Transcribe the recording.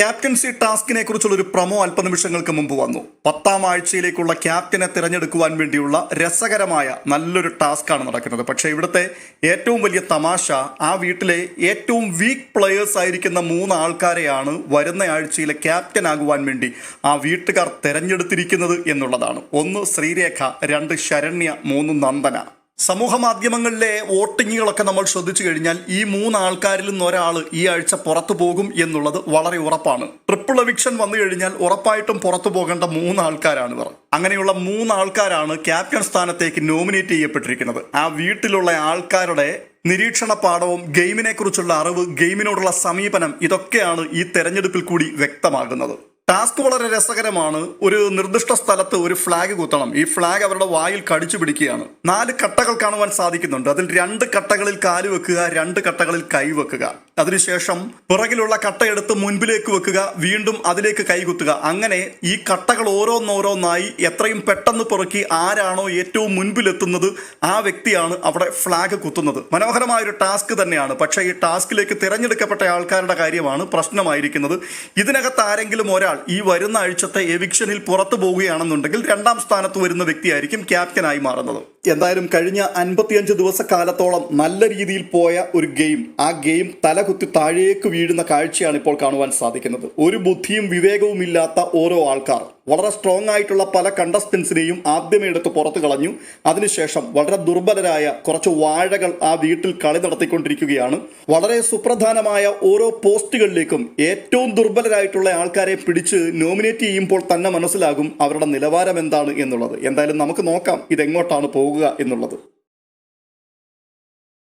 Captaincy ടാസ്കിനെ കുറിച്ചുള്ള ഒരു promo അല്പനിമിഷങ്ങൾക്ക് മുമ്പ് വന്നു. പത്താം ആഴ്ചയിലേക്കുള്ള ക്യാപ്റ്റനെ തിരഞ്ഞെടുക്കുവാൻ വേണ്ടിയുള്ള രസകരമായ നല്ലൊരു ടാസ്ക്കാണ് നടക്കുന്നത്. പക്ഷേ ഇവിടുത്തെ ഏറ്റവും വലിയ തമാശ ആ വീട്ടിലെ ഏറ്റവും വീക്ക് പ്ലെയേഴ്സ് ആയിരിക്കുന്ന മൂന്ന് ആൾക്കാരെയാണ് വരുന്ന ആഴ്ചയിലെ ക്യാപ്റ്റൻ ആകുവാൻ വേണ്ടി ആ വീട്ടുകാർ തിരഞ്ഞെടുത്തിരിക്കുന്നത് എന്നുള്ളതാണ്. ഒന്ന് ശ്രീരേഖ രണ്ട് ശരണ്യ മൂന്ന് നന്ദന. സമൂഹ മാധ്യമങ്ങളിലെ വോട്ടിങ്ങുകളൊക്കെ നമ്മൾ ശ്രദ്ധിച്ചു കഴിഞ്ഞാൽ ഈ മൂന്ന് ആൾക്കാരിൽ നിന്ന് ഒരാൾ ഈ ആഴ്ച പുറത്തു പോകും എന്നുള്ളത് വളരെ ഉറപ്പാണ്. ട്രിപ്പിൾ എവിക്ഷൻ വന്നു കഴിഞ്ഞാൽ ഉറപ്പായിട്ടും പുറത്തു പോകേണ്ട മൂന്ന് ആൾക്കാരാണ് ഇവർ. അങ്ങനെയുള്ള മൂന്ന് ആൾക്കാരാണ് ക്യാപ്റ്റൻ സ്ഥാനത്തേക്ക് നോമിനേറ്റ് ചെയ്യപ്പെട്ടിരിക്കുന്നത്. ആ വീട്ടിലുള്ള ആൾക്കാരുടെ നിരീക്ഷണ പാഠവും ഗെയിമിനെ കുറിച്ചുള്ള അറിവ് ഗെയിമിനോടുള്ള സമീപനം ഇതൊക്കെയാണ് ഈ തെരഞ്ഞെടുപ്പിൽ കൂടി വ്യക്തമാകുന്നത്. ടാസ്ക് വളരെ രസകരമാണ്. ഒരു നിർദ്ദിഷ്ട സ്ഥലത്ത് ഒരു ഫ്ലാഗ് കുത്തണം. ഈ ഫ്ലാഗ് അവരുടെ വായിൽ കടിച്ചു പിടിക്കുകയാണ്. നാല് കട്ടകൾ കാണുവാൻ സാധിക്കുന്നുണ്ട്. അതിൽ രണ്ട് കട്ടകളിൽ കാൽ വെക്കുക രണ്ട് കട്ടകളിൽ കൈ വെക്കുക. അതിനുശേഷം പിറകിലുള്ള കട്ടയെടുത്ത് മുൻപിലേക്ക് വെക്കുക വീണ്ടും അതിലേക്ക് കൈകുത്തുക അങ്ങനെ ഈ കട്ടകൾ ഓരോന്നോരോന്നായി എത്രയും പെട്ടെന്ന് പെറുക്കി ആരാണോ ഏറ്റവും മുൻപിലെത്തുന്നത് ആ വ്യക്തിയാണ് അവിടെ ഫ്ലാഗ് കുത്തുന്നത്. മനോഹരമായ ഒരു ടാസ്ക് തന്നെയാണ്. പക്ഷേ ഈ ടാസ്കിലേക്ക് തിരഞ്ഞെടുക്കപ്പെട്ട ആൾക്കാരുടെ കാര്യമാണ് പ്രശ്നമായിരിക്കുന്നത്. ഇതിനകത്ത് ആരെങ്കിലും ഒരാൾ ഈ വരുന്ന ആഴ്ചത്തെ എവിക്ഷനിൽ പുറത്തു പോവുകയാണെന്നുണ്ടെങ്കിൽ രണ്ടാം സ്ഥാനത്ത് വരുന്ന വ്യക്തിയായിരിക്കും ക്യാപ്റ്റനായി മാറുന്നത്. എന്തായാലും കഴിഞ്ഞ അൻപത്തിയഞ്ച് ദിവസക്കാലത്തോളം നല്ല രീതിയിൽ പോയ ഒരു ഗെയിം. ആ ഗെയിം തലകുത്തി താഴേക്ക് വീഴുന്ന കാഴ്ചയാണ് ഇപ്പോൾ കാണുവാൻ സാധിക്കുന്നത്. ഒരു ബുദ്ധിയും വിവേകവും ഇല്ലാത്ത ഓരോ ആൾക്കാർ. വളരെ സ്ട്രോങ് ആയിട്ടുള്ള പല കണ്ടസ്റ്റൻസിനെയും ആദ്യമേ എടുത്ത് പുറത്തു കളഞ്ഞു. അതിനുശേഷം വളരെ ദുർബലരായ കുറച്ച് വാഴകൾ ആ വീട്ടിൽ കളി നടത്തിക്കൊണ്ടിരിക്കുകയാണ്. വളരെ സുപ്രധാനമായ ഓരോ പോസ്റ്റുകളിലേക്കും ഏറ്റവും ദുർബലരായിട്ടുള്ള ആൾക്കാരെ പിടിച്ച് നോമിനേറ്റ് ചെയ്യുമ്പോൾ തന്നെ മനസ്സിലാകും അവരുടെ നിലവാരം എന്താണ് എന്നുള്ളത്. എന്തായാലും നമുക്ക് നോക്കാം ഇതെങ്ങോട്ടാണ് പോകുക എന്നുള്ളത്.